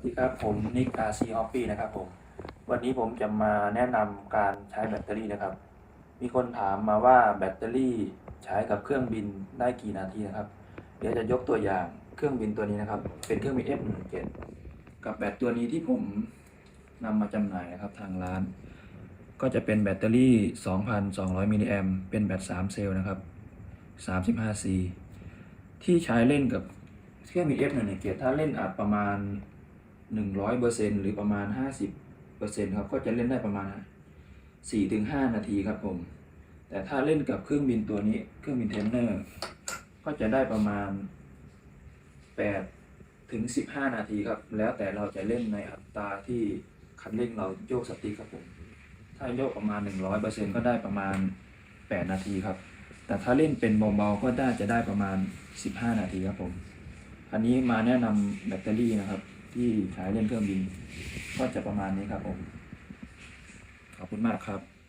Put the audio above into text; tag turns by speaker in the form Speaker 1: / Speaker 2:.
Speaker 1: วัสดีครับผมนิกอาซีออฟฟี่นะครับผมวันนี้ผมจะมาแนะนำการใช้แบตเตอรี่นะครับ มีคนถามมาว่าแบตเตอรี่ใช้กับเครื่องบินได้กี่นาทีนะครับ เดี๋ยวจะยกตัวอย่างเครื่องบินตัวนี้นะครับ เป็นเครื่องบิน F17 กับแบตตัวนี้ที่ผมนำมาจำหน่ายนะครับทางร้าน ก็จะเป็นแบตเตอรี่ 2,200มิลลิแอมเป็นแบต3เซลล์นะครับ 35C ที่ใช้เล่นกับเครื่องบิน F17 ถ้าเล่นอาจประมาณ 100%หรือประมาณ50%ครับก็จะเล่นได้ประมาณ4-5นาทีครับผม แต่ถ้าเล่นกับเครื่องบินตัวนี้เครื่องบินเทนเนอร์ ก็จะได้ประมาณ8ถึง15นาทีครับ แล้วแต่เราจะเล่นในอัตราที่คันเร่งเราโยกสติครับผม ถ้าโยกประมาณ100%ก็ได้ประมาณ8นาทีครับ แต่ถ้าเล่นเป็นเบาๆก็ได้จะได้ประมาณ15นาทีครับผม อันนี้มาแนะนำแบตเตอรี่นะครับ ที่ใช้เล่นเครื่องบิน ก็จะประมาณนี้ครับผม ขอบคุณมากครับ